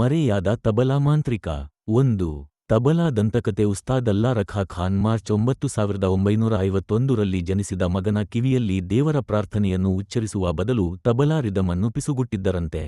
ಮರೆಯಾದ ತಬಲಾ ಮಾಂತ್ರಿಕ. ಒಂದು, ತಬಲಾ ದಂತಕತೆ ಉಸ್ತಾದ್ ಅಲ್ಲಾ ರಖಾ ಖಾನ್ ಮಾರ್ಚ್ ಒಂಬತ್ತು ಸಾವಿರದ ಒಂಬೈನೂರ ಐವತ್ತೊಂದರಲ್ಲಿ ಜನಿಸಿದ ಮಗನ ಕಿವಿಯಲ್ಲಿ ದೇವರ ಪ್ರಾರ್ಥನೆಯನ್ನು ಉಚ್ಚರಿಸುವ ಬದಲು ತಬಲಾ ರಿದಮನ್ನು ಪಿಸುಗುಟ್ಟಿದ್ದರಂತೆ.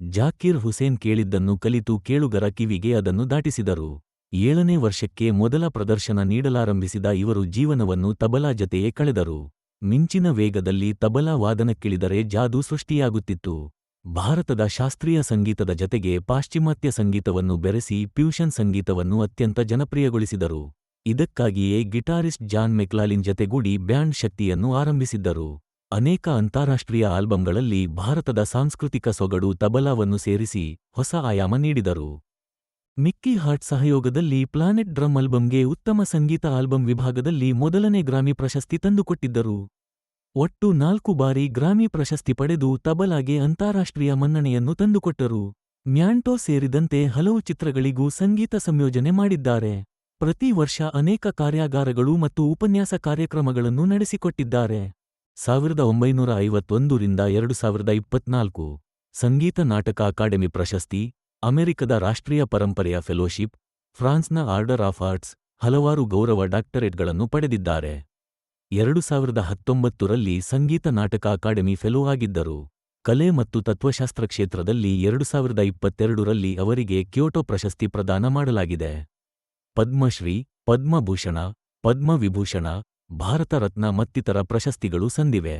ಜಾಕೀರ್ ಹುಸೇನ್ ಕೇಳಿದ್ದನ್ನು ಕಲಿತು ಕೇಳುಗರ ಕಿವಿಗೆ ಅದನ್ನು ದಾಟಿಸಿದರು. ಏಳನೇ ವರ್ಷಕ್ಕೆ ಮೊದಲ ಪ್ರದರ್ಶನ ನೀಡಲಾರಂಭಿಸಿದ ಇವರು ಜೀವನವನ್ನು ತಬಲಾ ಜತೆಯೇ ಕಳೆದರು. ಮಿಂಚಿನ ವೇಗದಲ್ಲಿ ತಬಲಾ ವಾದನಕ್ಕಿಳಿದರೆ ಜಾದೂ ಸೃಷ್ಟಿಯಾಗುತ್ತಿತ್ತು. ಭಾರತದ ಶಾಸ್ತ್ರೀಯ ಸಂಗೀತದ ಜತೆಗೆ ಪಾಶ್ಚಿಮಾತ್ಯ ಸಂಗೀತವನ್ನು ಬೆರೆಸಿ ಫ್ಯೂಷನ್ ಸಂಗೀತವನ್ನು ಅತ್ಯಂತ ಜನಪ್ರಿಯಗೊಳಿಸಿದರು. ಇದಕ್ಕಾಗಿಯೇ ಗಿಟಾರಿಸ್ಟ್ ಜಾನ್ ಮೆಕ್ಲಾಲಿನ್ ಜತೆಗೂಡಿ ಬ್ಯಾಂಡ್ ಶಕ್ತಿಯನ್ನು ಆರಂಭಿಸಿದ್ದರು. ಅನೇಕ ಅಂತಾರಾಷ್ಟ್ರೀಯ ಆಲ್ಬಂಗಳಲ್ಲಿ ಭಾರತದ ಸಾಂಸ್ಕೃತಿಕ ಸೊಗಡು ತಬಲಾವನ್ನು ಸೇರಿಸಿ ಹೊಸ ಆಯಾಮ ನೀಡಿದರು. ಮಿಕ್ಕಿ ಹಾರ್ಟ್ ಸಹಯೋಗದಲ್ಲಿ ಪ್ಲಾನೆಟ್ ಡ್ರಮ್ ಆಲ್ಬಂಗೆ ಉತ್ತಮ ಸಂಗೀತ ಆಲ್ಬಂ ವಿಭಾಗದಲ್ಲಿ ಮೊದಲನೇ ಗ್ರಾಮಿ ಪ್ರಶಸ್ತಿ ತಂದುಕೊಟ್ಟಿದ್ದರು. ಒಟ್ಟು ನಾಲ್ಕು ಬಾರಿ ಗ್ರಾಮಿ ಪ್ರಶಸ್ತಿ ಪಡೆದು ತಬಲಾಗೆ ಅಂತಾರಾಷ್ಟ್ರೀಯ ಮನ್ನಣೆಯನ್ನು ತಂದುಕೊಟ್ಟರು. ಮ್ಯಾಂಟೋ ಸೇರಿದಂತೆ ಹಲವು ಚಿತ್ರಗಳಿಗೂ ಸಂಗೀತ ಸಂಯೋಜನೆ ಮಾಡಿದ್ದಾರೆ. ಪ್ರತಿ ವರ್ಷ ಅನೇಕ ಕಾರ್ಯಾಗಾರಗಳು ಮತ್ತು ಉಪನ್ಯಾಸ ಕಾರ್ಯಕ್ರಮಗಳನ್ನು ನಡೆಸಿಕೊಟ್ಟಿದ್ದಾರೆ. ಸಾವಿರದ ಒಂಬೈನೂರ ಐವತ್ತೊಂದರಿಂದ ಎರಡು ಸಾವಿರದ ಇಪ್ಪತ್ನಾಲ್ಕು ಸಂಗೀತ ನಾಟಕ ಅಕಾಡೆಮಿ ಪ್ರಶಸ್ತಿ, ಅಮೆರಿಕದ ರಾಷ್ಟ್ರೀಯ ಪರಂಪರೆಯ ಫೆಲೋಶಿಪ್, ಫ್ರಾನ್ಸ್ನ ಆರ್ಡರ್ ಆಫ್ ಆರ್ಟ್ಸ್ ಹಲವಾರು ಗೌರವ ಡಾಕ್ಟರೇಟ್ಗಳನ್ನು ಪಡೆದಿದ್ದಾರೆ. ಎರಡು ಸಾವಿರದ ಹತ್ತೊಂಬತ್ತರಲ್ಲಿ ಸಂಗೀತ ನಾಟಕ ಅಕಾಡೆಮಿ ಫೆಲೋ ಆಗಿದ್ದರು. ಕಲೆ ಮತ್ತು ತತ್ವಶಾಸ್ತ್ರ ಕ್ಷೇತ್ರದಲ್ಲಿ ಎರಡು ಸಾವಿರದ ಇಪ್ಪತ್ತೆರಡರಲ್ಲಿ ಅವರಿಗೆ ಕ್ಯೋಟೋ ಪ್ರಶಸ್ತಿ ಪ್ರದಾನ ಮಾಡಲಾಗಿದೆ. ಪದ್ಮಶ್ರೀ, ಪದ್ಮಭೂಷಣ, ಪದ್ಮವಿಭೂಷಣ, ಭಾರತ ರತ್ನ ಮತ್ತಿತರ ಪ್ರಶಸ್ತಿಗಳು ಸಂದಿವೆ.